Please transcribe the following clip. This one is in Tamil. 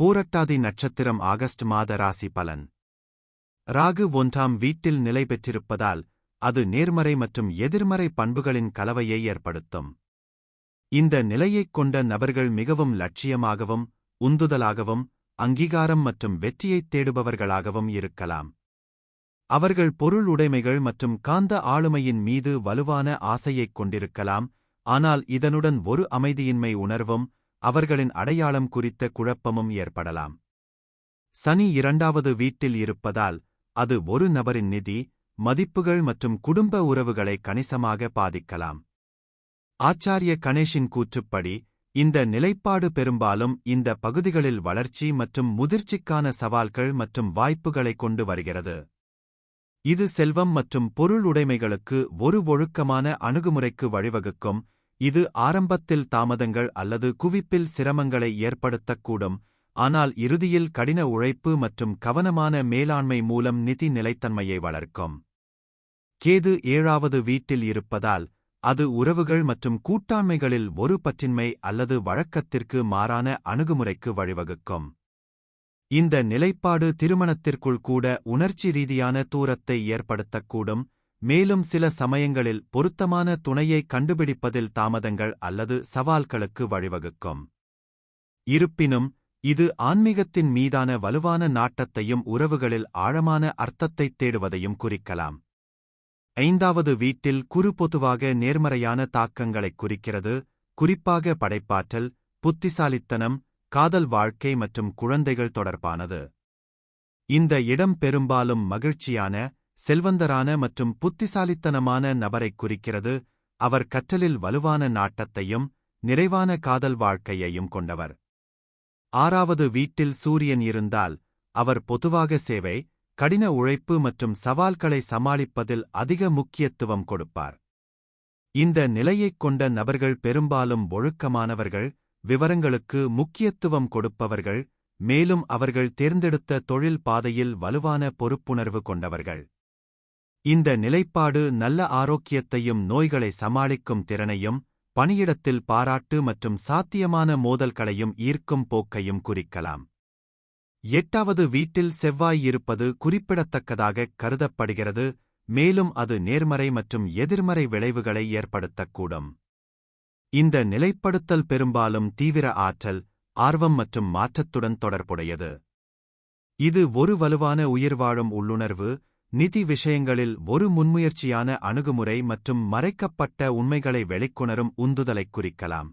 பூரட்டாதி நட்சத்திரம் ஆகஸ்ட் மாத ராசி பலன். ராகு ஒன்றாம் வீட்டில் நிலை பெற்றிருப்பதால் அது நேர்மறை மற்றும் எதிர்மறை பண்புகளின் கலவையை ஏற்படுத்தும். இந்த நிலையைக் கொண்ட நபர்கள் மிகவும் லட்சியமாகவும் உந்துதலாகவும் அங்கீகாரம் மற்றும் வெற்றியைத் தேடுபவர்களாகவும் இருக்கலாம். அவர்கள் பொருள் உடைமைகள் மற்றும் காந்த ஆளுமையின் மீது வலுவான ஆசையைக் கொண்டிருக்கலாம் ஆனால் இதனுடன் ஒரு அமைதியின்மை உணர்வும் அவர்களின் அடையாளம் குறித்த குழப்பமும் ஏற்படலாம். சனி இரண்டாவது வீட்டில் இருப்பதால் அது ஒரு நபரின் நிதி மதிப்புகள் மற்றும் குடும்ப உறவுகளை கணிசமாக பாதிக்கலாம். ஆச்சாரிய கணேஷின் கூற்றுப்படி இந்த நிலைப்பாடு பெரும்பாலும் இந்த பகுதிகளில் வளர்ச்சி மற்றும் முதிர்ச்சிக்கான சவால்கள் மற்றும் வாய்ப்புகளை கொண்டு வருகிறது. இது செல்வம் மற்றும் பொருள் உடைமைகளுக்கு ஒரு ஒழுக்கமான அணுகுமுறைக்கு வழிவகுக்கும் இது ஆரம்பத்தில் தாமதங்கள் அல்லது குவிப்பில் சிரமங்களை ஏற்படுத்தக்கூடும் ஆனால் இறுதியில் கடின உழைப்பு மற்றும் கவனமான மேலாண்மை மூலம் நிதி நிலைத்தன்மையை வளர்க்கும். கேது ஏழாவது வீட்டில் இருப்பதால் அது உறவுகள் மற்றும் கூட்டாண்மைகளில் ஒரு பற்றின்மை அல்லது வழக்கத்திற்கு மாறான அணுகுமுறைக்கு வழிவகுக்கும். இந்த நிலைப்பாடு திருமணத்திற்குள் கூட உணர்ச்சி ரீதியான தூரத்தை ஏற்படுத்தக்கூடும் மேலும் சில சமயங்களில் பொருத்தமான துணையை கண்டுபிடிப்பதில் தாமதங்கள் அல்லது சவால்களுக்கு வழிவகுக்கும். இருப்பினும் இது ஆன்மீகத்தின் மீதான வலுவான நாட்டத்தையும் உறவுகளில் ஆழமான அர்த்தத்தைத் தேடுவதையும் குறிக்கலாம். ஐந்தாவது வீட்டில் குறு பொதுவாக நேர்மறையான தாக்கங்களைக் குறிக்கிறது குறிப்பாக படைப்பாற்றல் புத்திசாலித்தனம் காதல் வாழ்க்கை மற்றும் குழந்தைகள் தொடர்பானது. இந்த இடம் பெரும்பாலும் மகிழ்ச்சியான செல்வந்தரான மற்றும் புத்திசாலித்தனமான நபரைக் குறிக்கிறது. அவர் கற்றலில் வலுவான நாட்டத்தையும் நிறைவான காதல் வாழ்க்கையையும் கொண்டவர். ஆறாவது வீட்டில் சூரியன் இருந்தால் அவர் பொதுவாக சேவை கடின உழைப்பு மற்றும் சவால்களை சமாளிப்பதில் அதிக முக்கியத்துவம் கொடுப்பார். இந்த நிலையைக் கொண்ட நபர்கள் பெரும்பாலும் ஒழுக்கமானவர்கள் விவரங்களுக்கு முக்கியத்துவம் கொடுப்பவர்கள் மேலும் அவர்கள் தேர்ந்தெடுத்த தொழில் பாதையில் வலுவான பொறுப்புணர்வு கொண்டவர்கள். இந்த நிலைப்பாடு நல்ல ஆரோக்கியத்தையும் நோய்களை சமாளிக்கும் திறனையும் பணியிடத்தில் பாராட்டு மற்றும் சாத்தியமான மோதல்களையும் ஈர்க்கும் போக்கையும் குறிக்கலாம். எட்டாவது வீட்டில் செவ்வாய் இருப்பது குறிப்பிடத்தக்கதாக கருதப்படுகிறது மேலும் அது நேர்மறை மற்றும் எதிர்மறை விளைவுகளை ஏற்படுத்தக்கூடும். இந்த நிலைப்படுத்தல் பெரும்பாலும் தீவிர ஆற்றல் ஆர்வம் மற்றும் மாற்றத்துடன் தொடர்புடையது. இது ஒரு வலுவான உயிர்வாழும் உள்ளுணர்வு நிதி விஷயங்களில் ஒரு முன்முயற்சியான அணுகுமுறை மற்றும் மறைக்கப்பட்ட உண்மைகளை வெளிக்கொணரும் உந்துதலைக் குறிக்கலாம்.